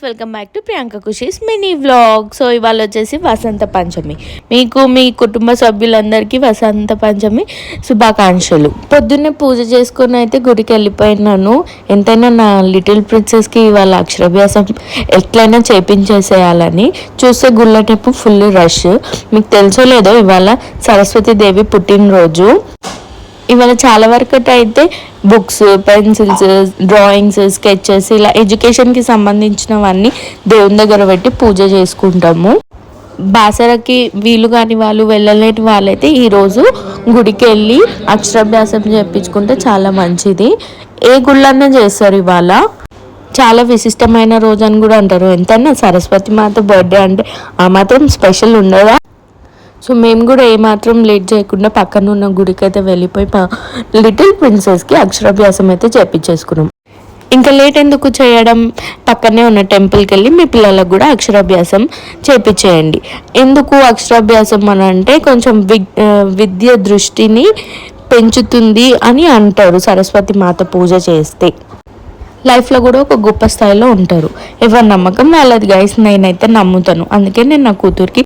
Guys welcome back to Priyanka Khushi's mini vlog so ఇవాళ వచ్చేసి వసంత పంచమి. మీకు మీ కుటుంబ సభ్యులందరికీ వసంత పంచమి శుభాకాంక్షలు. పొద్దున్నే పూజ చేసుకుని అయితే గుడికి వెళ్ళిపోయినాను. ఎంతైనా నా లిటిల్ ప్రిన్సెస్కి ఇవాళ అక్షరాభ్యాసం ఎట్లయినా చేపించేసేయాలని. చూస్తే గుళ్ళటెప్పు ఫుల్ రష్. మీకు తెలుసో లేదో ఇవాళ సరస్వతి దేవి పుట్టినరోజు. ఇవాళ చాలా వరకు అయితే బుక్స్ పెన్సిల్స్ డ్రాయింగ్స్ స్కెచెస్ ఇలా ఎడ్యుకేషన్కి సంబంధించినవన్నీ దేవుని దగ్గర పెట్టి పూజ చేసుకుంటాము. బాసరకి వీలు కాని వాళ్ళు వెళ్ళలేని వాళ్ళైతే ఈరోజు గుడికి వెళ్ళి అక్షరాభ్యాసం చేయించుకుంటే చాలా మంచిది. ఏ గుళ్ళన్నా చేస్తారు ఇవాళ. చాలా విశిష్టమైన రోజు అని కూడా అంటారు. ఎంతైనా సరస్వతి మాత బర్త్డే అంటే ఆ మాత్రం స్పెషల్ ఉండదా? సో మేము కూడా ఏమాత్రం లేట్ చేయకుండా పక్కన ఉన్న గుడికి అయితే వెళ్ళిపోయి మా లిటిల్ ప్రిన్సెస్కి అక్షరాభ్యాసం అయితే చేపించేసుకున్నాం. ఇంకా లేట్ ఎందుకు చేయడం? పక్కనే ఉన్న టెంపుల్కి వెళ్ళి మీ పిల్లలకు కూడా అక్షరాభ్యాసం చేపించేయండి. ఎందుకు అక్షరాభ్యాసం అని అంటే కొంచెం విద్య దృష్టిని పెంచుతుంది అని అంటారు సరస్వతి మాత పూజ చేస్తే. లైఫ్లో కూడా ఒక గొప్ప స్థాయిలో ఉంటారు. ఎవరి నమ్మకం వాళ్ళది గైస్ నేనైతే నమ్ముతాను. అందుకే నేను నా కూతురికి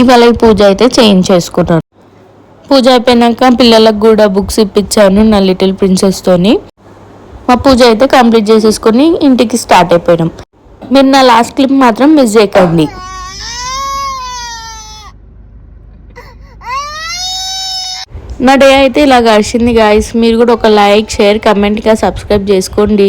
ఇవాళ ఈ పూజ అయితే చేయించేసుకున్నాను పూజ అయిపోయినాక పిల్లలకు కూడా బుక్స్ ఇప్పించాను నా లిటిల్ ప్రిన్సెస్తోని మా పూజ అయితే కంప్లీట్ చేసేసుకొని ఇంటికి స్టార్ట్ అయిపోయినాం. మీరు నా లాస్ట్ క్లిప్ మాత్రం మిస్ చేయకండి. నా డే అయితే ఇలా గడిచింది గాయస్ మీరు కూడా ఒక లైక్ షేర్ కమెంట్గా సబ్స్క్రైబ్ చేసుకోండి.